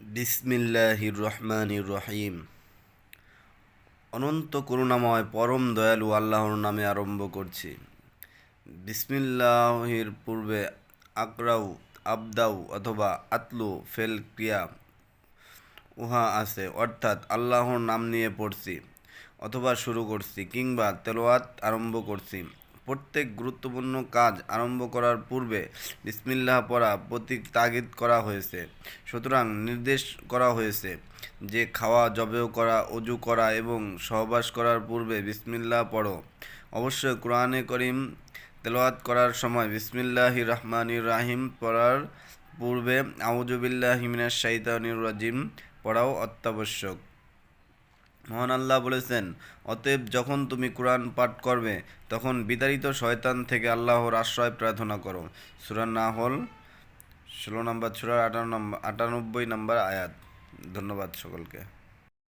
বিসমিল্লাহির রহমানির রহিম অনন্ত করুণাময়, পরম দয়ালু আল্লাহর নামে আরম্ভ করছি। বিসমিল্লাহির পূর্বে আকরাউ, আবদাউ অথবা আতলু, ফেল, ক্রিয়া উহা আছে। অর্থাৎ আল্লাহর নাম নিয়ে পড়ছি অথবা শুরু করছি কিংবা তেলোয়াত আরম্ভ করছি। প্রত্যেক গুরুত্বপূর্ণ কাজ আরম্ভ করার পূর্বে বিসমিল্লাহ পড়া প্রতীক তাগিদ করা হয়েছে। সুতরাং নির্দেশ করা হয়েছে যে খাওয়া, জবেও করা, অজু করা এবং সহবাস করার পূর্বে বিসমিল্লাহ পড়ো। অবশ্যই কোরআনে করিম তেলাওয়াত করার সময় বিসমিল্লাহি রহমানির রাহিম পড়ার পূর্বে আউজুবিল্লাহ হিমিনাস শাইতানির রাজিম পড়াও অত্যাবশ্যক। মহান আল্লাহ বলেছেন, অতএব যখন তুমি কোরআন পাঠ করবে, তখন বিতাড়িত শয়তান থেকে আল্লাহর আশ্রয় প্রার্থনা করো। সুরান না হল ষোলো নম্বর সুরার আটান্ন আটানব্বই নম্বর আয়াত। ধন্যবাদ সকলকে।